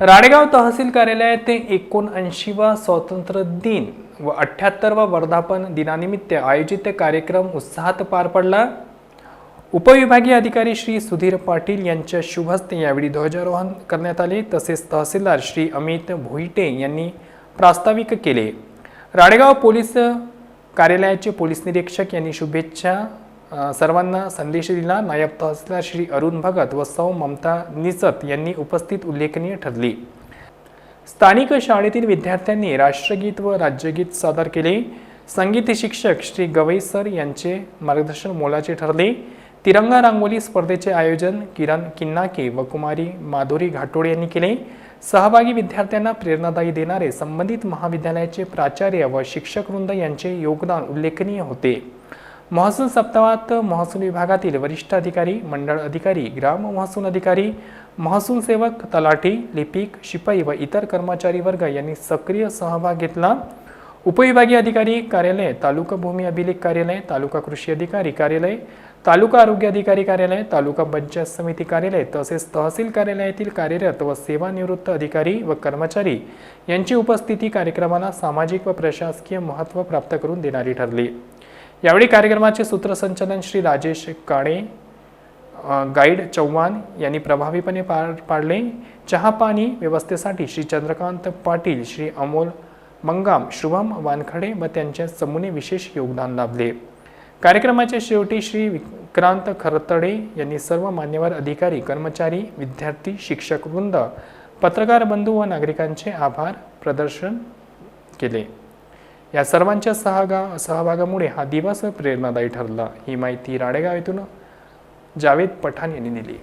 राडेगाव तहसील कार्यालयात एकोणऐंशी वा स्वातंत्र्य दिन व अठ्ठ्याहत्तरवा वर्धापन दिनानिमित्त आयोजित कार्यक्रम उत्साहात पार पडला. उपविभागीय अधिकारी श्री सुधीर पाटील यांच्या शुभ हस्ते यावेळी ध्वजारोहण करण्यात आले. तसेच तहसीलदार श्री अमित भोईटे यांनी प्रास्ताविक केले. राडेगाव पोलीस कार्यालयाचे पोलीस निरीक्षक यांनी शुभेच्छा सर्वांना संदेश दिला. नायब तहसीलदार श्री अरुण भगत व सौ ममता निचत यांनी उपस्थित उल्लेखनीय ठरली. स्थानिक शाळेतील विद्यार्थ्यांनी राष्ट्रगीत व राज्यगीत सादर केले. संगीत शिक्षक श्री गवई सर यांचे मार्गदर्शन मोलाचे ठरले. तिरंगा रांगोली स्पर्धेचे आयोजन किरण किन्नाके व कुमारी माधुरी घाटोळे यांनी केले. सहभागी विद्यार्थ्यांना प्रेरणादायी देणारे संबंधित महाविद्यालयाचे प्राचार्य व शिक्षकवृंद यांचे योगदान उल्लेखनीय होते. महसूल सप्ताहात महसूल विभागातील वरिष्ठ अधिकारी मंडळ अधिकारी ग्राम महसूल अधिकारी महसूल सेवक तलाठी लिपिक शिपाई व इतर कर्मचारी वर्ग यांनी सक्रिय सहभाग घेतला. उपविभागीय अधिकारी कार्यालय तालुका भूमी अभिलेख कार्यालय तालुका कृषी अधिकारी कार्यालय तालुका आरोग्य अधिकारी कार्यालय तालुका पंचायत समिती कार्यालय तसेच तहसील कार्यालयातील कार्यरत व सेवानिवृत्त अधिकारी व कर्मचारी यांची उपस्थिती कार्यक्रमाला सामाजिक व प्रशासकीय महत्त्व प्राप्त करून देणारी ठरली. यावेळी कार्यक्रमाचे सूत्रसंचलन श्री राजेश काणे गाईड चव्हाण यांनी प्रभावीपणे पार पाडले. चहापाणी व्यवस्थेसाठी श्री चंद्रकांत पाटील श्री अमोल मंगाम शुभम वानखडे व त्यांच्या समूने विशेष योगदान लाभले. कार्यक्रमाच्या शेवटी श्री विक्रांत खरतडे यांनी सर्व मान्यवर अधिकारी कर्मचारी विद्यार्थी शिक्षक वृंद पत्रकार बंधू व नागरिकांचे आभार प्रदर्शन केले. या सर्वांच्या सहगा सहभागामुळे हा दिवस प्रेरणादायी ठरला. ही माहिती राडेगाव येथून जावेद पठाण यांनी दिली.